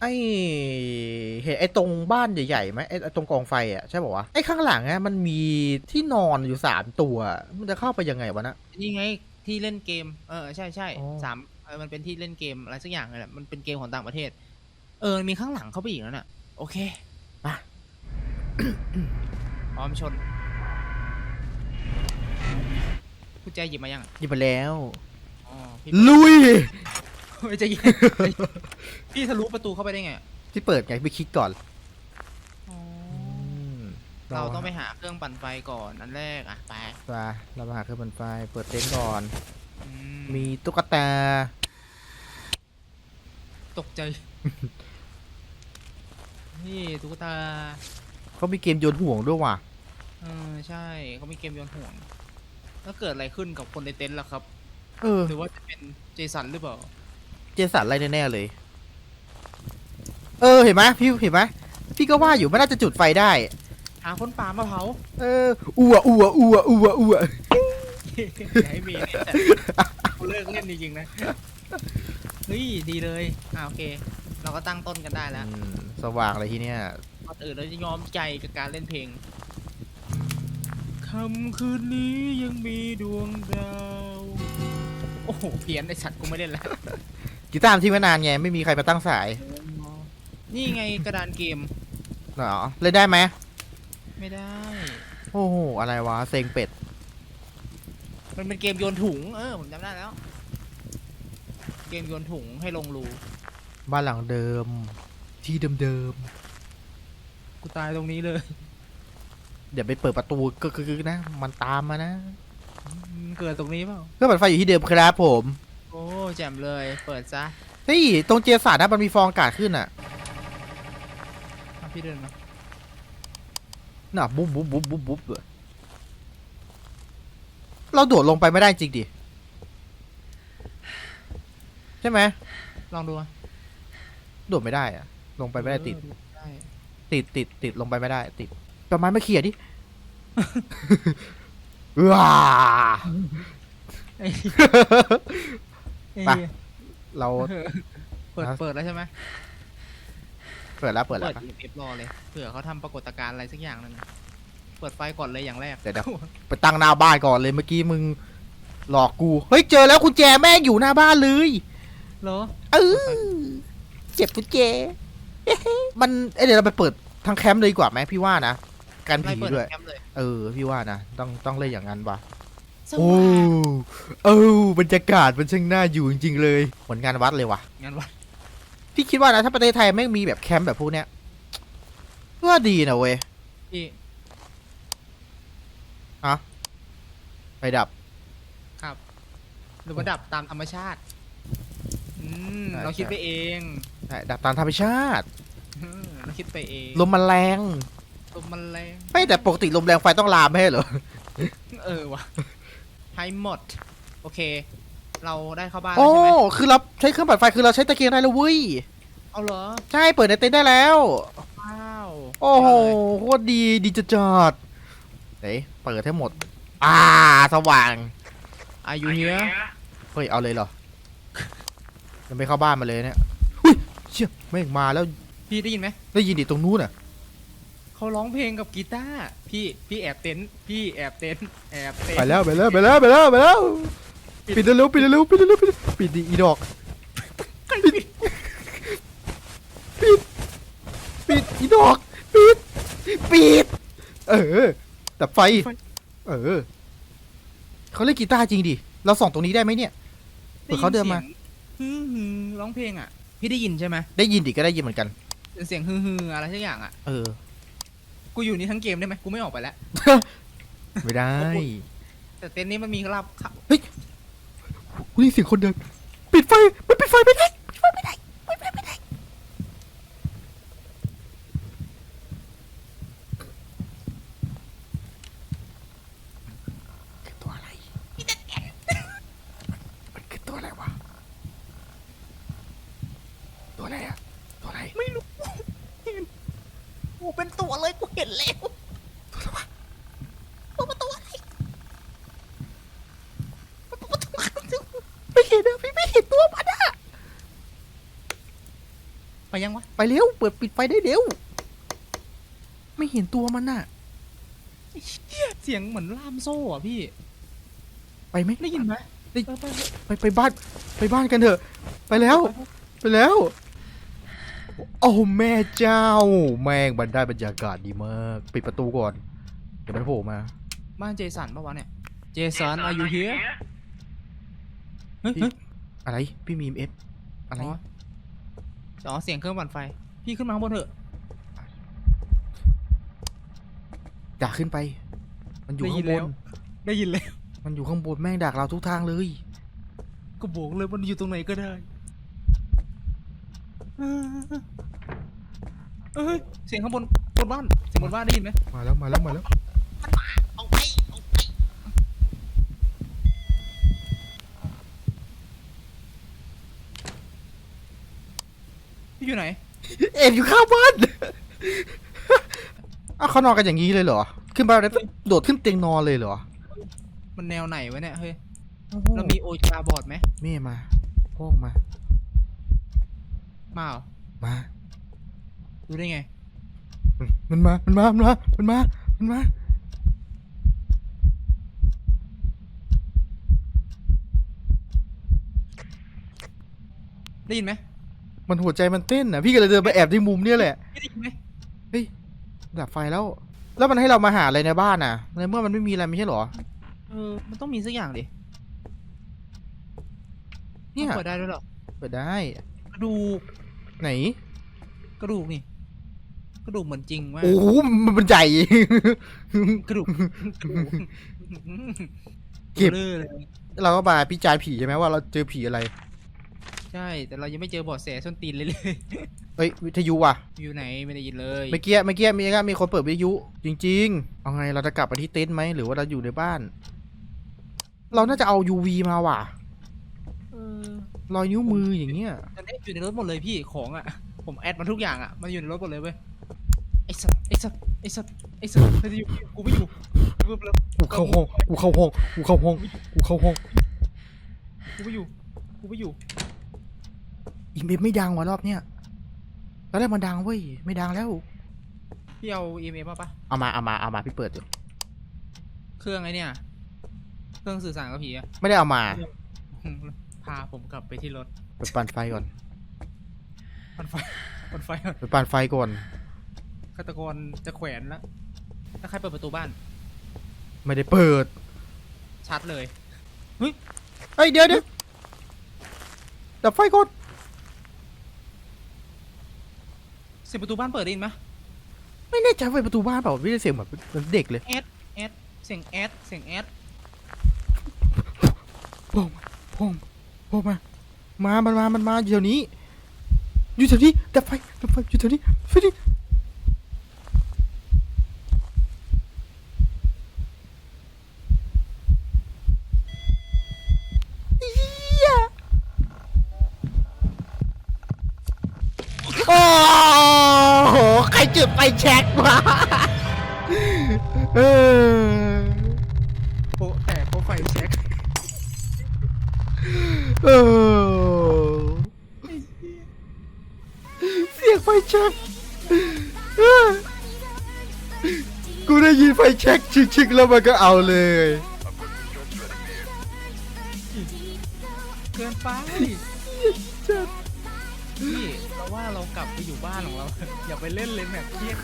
ไอ้เห็นไอ้ตรงบ้านใหญ่ๆไหมไอ้ไอ้ตรงกองไฟอะใช่ป่าวะไอ้ข้างหลังอะมันมีที่นอนอยู่สามตัว มันจะเข้าไปยังไงวะนะนี่ไงที่เล่นเกม เออใช่ใช่อ๋อสามเออมันเป็นที่เล่นเกมอะไรสักอย่างเลยแหละมันเป็นเกมของต่างประเทศ เออมีข้างหลังเข้าไปอีกแล้วน่ะ โอเคไปพร้อมชนกุญแจหยิบมายังอะหยิบไปแล้วอ๋อพี่ลุย ไม่จะหยิบพี่ทะลุประตูเข้าไปได้ไงอะที่เปิดไงไปคลิกก่อนอ๋อมเราต้องไปหาเครื่องปั่นไฟก่อนอันแรกอะไปไปเรามาหาเครื่องปั่นไฟ เปิดเต็นท์ก่อน อืมีตุ๊กตา ตกใจ นี่ตุ๊กตาเขามีเกมโยนห่วงด้วยว่ะ เออใช่เขามีเกมโยนห่วง แล้วเกิดอะไรขึ้นกับคนในเต็นท์ล่ะครับ เออ หรือว่าจะเป็นเจสันหรือเปล่า เจสันอะไรแน่ๆเลย เออ เห็นไหมพี่เห็นไหมพี่ก็ว่าอยู่ไม่น่าจะจุดไฟได้ หาคนป่ามาเผาเอออัวอัวอัวอัวอัวอย่าให้มีเนี่ยแต่กูเลิกเล่นจริงๆนะเฮ้ยดีเลยอ่าโอเค เราก็ตั้งต้นกันได้แล้วอืมสว่างเลยที่เนี้ยก่อนอื่นเราจะยอมใจกับการเล่นเพลงค่ำคืนนี้ยังมีดวงดาว โอ้โหเพี้ยนไอสัตว์กูไม่เล่นแล้ว กีตาร์ที่ไม่นานไงไม่มีใครมาตั้งสายนี่ไงกระดานเกมเหรอเล่นได้ไหมไม่ได้ โอ้โหอะไรวะเซ็งเป็ด มันเป็นเกมโยนถุงเออผมจำได้แล้ว เกมโยนถุงให้ลงรูบ้านหลังเดิม ที่เดิมกูตายตรงนี้เลยๆเดี๋ยวไปเปิดประตูกึกๆนะ มันตามมานะมันเกิดตรงนี้เปล่าเครื่องปั่นไฟอยู่ที่เดิมครับผมโอ้ แจ่มเลย เปิดซะเฮ้ยตรงเจสันนะมันมีฟองอากาศขึ้นอะอะพี่เดินมาน่ะบุ๊บบุ๊บบุ๊บบุ๊บบุ๊บเลยเราโดดลงไปไม่ได้จริงดิใช่ไหมลองดูอะโดดไม่ได้อะลงไปไม่ได้ติด เออได้ติดติดติดลงไปไม่ได้ ติดประมาณไม่เขี่ยดิ ว้า ไอ้ ไป เรา เปิดฮะเปิดแล้วใช่ไหมเปิดแล้วเปิดแล้วเปิด EMF รอเลยเผื่อเขาทำปรากฏการณ์อะไรสักอย่างหนึงเปิดไฟก่อนเลยอย่างแรกเดี๋ยวเดี๋ยว ไปตั้งหน้าบ้านก่อนเลยเมื่อกี้มึงหลอกกู เฮ้ยเจอแล้วกุญแจแม่งอยู่หน้าบ้านเลย เหรอ เออเจ็บกุญแจมันเอ้ยเดี๋ยวเราไปเปิดทางแคมป์เลยดีกว่าไหมพี่ว่านะ การไล่ผีเปิดด้วย แคมป์เลย เออ พี่ว่านะ ต้องต้องเล่นอย่างนั้นว่ะ สโอ้ว่างเออบรรยากาศมันช่างน่าอยู่จริงๆเลยเหมือนงานวัดเลยว่ะ งั้นวะพี่คิดว่านะถ้าประเทศไทยแม่งมีแบบแคมป์แบบพวกเนี้ยว่าดีนะเว้ยพี่ไปดับครับหรือว่าดับตามธรรมชาติ อืมใช่ เราคิดใช่ไปเองใช่ดับตามธรรมชาติ อืมเราคิดไปเองลมมันแรงลมมันแรงไม่แต่ปกติลมแรงไฟต้องลามไม่ใช่เหรอ เออว่ะ ให้หมด โอเค เราได้เข้าบ้านแล้โอ้ วใช่ไหมคือเราใช้เครื่องปั่นไฟคือเราใช้ตะเกียงได้แล้วเว้ย เอาเหรอใช่เปิดในเต็นท์ได้แล้ว ว้าวโอ้โหเยี่ยมเลยโคตรดีดีจัดจัดเฮ้ยเปิดให้หมด อ่า สว่าง อายุเฮียเฮ้ย เอาเลยเหรอ ยังไม่เข้าบ้านมาเลยเนี่ยอุ้ยเชี่ยแม่งมาแล้วพี่ได้ยินไหมได้ยินดิตรงนู้นอะ เขาร้องเพลงกับกีตาร์พี่พี่แอบเต้นท์พี่แอบเต้นท์แอบเต้นไปแล้วไปแล้วไปแล้วไปแล้วไปแล้วปิดเร็วๆปิดเร็วๆปิดเร็วๆปิดปิดดิอีดอกปิดปิดปิดอีดอกปิดปิดเออแต่ไฟ เออเขาเล่นกีตาร์จริงดิเราส่องตรงนี้ได้ไหมเนี่ยเผื่อเขาเดินมาฮึ่มฮึ่มร้องเพลงอะ พี่ได้ยินใช่ไหมได้ยินดิก็ได้ยินเหมือนกันเป็นเสียงฮึ่มฮึ่มอะไรสักอย่างอะ เออ กูอยู่นี่ทั้งเกมได้ไหมกูไม่ออกไปแล้ว ไม่ได้แต่เต็นท์นี้มันมีรับขับอุ้ยเสียงคนเดินปิดไฟ มันปิดไฟไม่ได้ปิดไฟไม่ได้ปิดไฟไม่ได้คือตัวอะไรมันคือตัวอะไรวะ ตัวอะไรอะตัวอะไร ไม่รู้โอ้เป็นตัว เลยกูเห็นแล้วตัวประตูอะไรประตูประตูไม่เห็นอะพี่ไม่เห็นตัวมันอะไปยังวะไปเร็วเปิดปิดไฟได้เร็วไม่เห็นตัวมันน่ะเสียงเหมือนล่ามโซ่อะพี่ ไปไหมได้ยินไหมได้ไปไปไปไปไปบ้านไปบ้านกันเถอะ ไปแล้ว ไปแล้ว โอ้แม่เจ้า แม่งมันได้บรรยากาศดีมาก ปิดประตูก่อน เดี๋ยวมันโผล่มา บ้านเจสันปะวะเนี่ย เจสัน are you here เฮ้ยพี่เฮ้ยอะไร พี่มีมเอฟอะไร อ๋ออ๋อเสียงเครื่องปั่นไฟ พี่ขึ้นมาข้างบนเถอะดักขึ้นไป มันอยู่ได้ยิข้านงบแล้ว น ได้ยินแล้วมันอยู่ข้างบนแม่งดักเราทุกทางเลย ก็บอกเลยมันอยู่ตรงไหนก็ได้ เออเอ้ยเสียงข้างบนบนบ้านเสียงบนบ้านได้ยินไหมมาแล้วมาแล้วมาแล้วเอาไปเอาไปพี่อยู่ไหน เอ็มอยู่ข้างบ้านอ้าวเขานอนกันอย่างนี้เลยเหรอ ขึ้นมาแล้วโดดขึ้นเตียงนอนเลยเหรอ มันแนวไหนวะเนี่ยเฮ้ยโอ้โหเรามีโอชาบอร์ดไหมแม่มาพ่องมา มาเหรอมา รู้ได้ไง มันมา มันมา มันมา มันมา มันมา ได้ยินไหมมันหัวใจมันเต้นอะ พี่ก็เลยเดินไปแอบที่มุมเนี่ยแหละไม่ได้ยินไหมดับไฟแล้ว แล้วมันให้เรามาหาอะไรในบ้านอะ ในเมื่อมันไม่มีอะไรไม่ใช่เหรอ เออ มันต้องมีสักอย่างดิเนี่ยเปิดได้ด้วยเหรอ เปิดได้ กระดูก ไหน กระดูกนี่ กระดูกเหมือนจริงมากโอ้โหมันเป็นใหญ่กระดูกกระดูกเก็บ บลอเลยเราก็มาพิจารณ์ผีใช่ไหมว่าเราเจอผีอะไร ใช่ แต่เรายังไม่เจอเบาะแสส้นตีนเลยเลยเอ้ยวิทยุว่ะ อยู่ไหนไม่ได้ยินเลยเมื่อกี้เมื่อกี้มีก็มีคนเปิดวิทยุจริง ๆ เอาไงเราจะกลับไปที่เต็นท์ไหมหรือว่าเราอยู่ในบ้าน เราน่าจะเอา UV มาว่ะ เออ รอยนิ้วมืออย่างเงี้ยตอนนี้อยู่ในรถหมดเลยพี่ของอะ ผมแอดมาทุกอย่างอะมันอยู่ในรถหมดเลยเว้ยไอ้สัตว์ไอ้สัตว์ไอ้สัตว์ไอ้สัตว์มันจะอยู่กูไม่อยู่กูไม่อยู่กูเข้าห้องกูเข้าห้องกูเข้าห้องกูเข้าห้องกูไม่อยู่กูไม่อยู่อีเมลไม่ดังว่ะรอบเนี้ยตอนแรกมันดังเว้ยไม่ดังแล้วพี่เอาอีเมลมาปะเอามาเอามาเอามาพี่เปิดอยู่เครื่องไอ้เนี่ย เครื่องสื่อสารกับผีอะไม่ได้เอามาพาผมกลับไปที่รถไปปั่นไฟก่อน ปันไฟปันไฟก่อนไปปั่นไฟก่อน ฆาตกรจะแขวนแล้วถ้าใครเปิดประตูบ้าน ไม่ได้เปิด ชัดเลยเฮ้ยเดี๋ยวเดี๋ยวดับไฟก่อนเสียงประตูบ้านเปิดได้ยินไหมไม่แน่ใจว่าเป็นประตูบ้านเปล่าไม่ได้เสียงแบบเหมือนเด็กเลยแอดแอดเสียงแอดเสียงแอดพ่อมาพ่อ มาพ่อมา มา มันมา มันมาอยู่แถวนี้ อยู่แถวนี้ดับไฟดับไฟอยู่แถวนี้ไฟนี้โอ้โห ใครจุดไฟแช็กวะเออ เออเสียงไฟแช็กกูได้ยินไฟแช็กชิกๆแล้วมันก็เอาเลยเกินไปพี่เราว่าเรากลับไปอยู่บ้านของเรา อย่าไปเล่นเลยแบบเครียด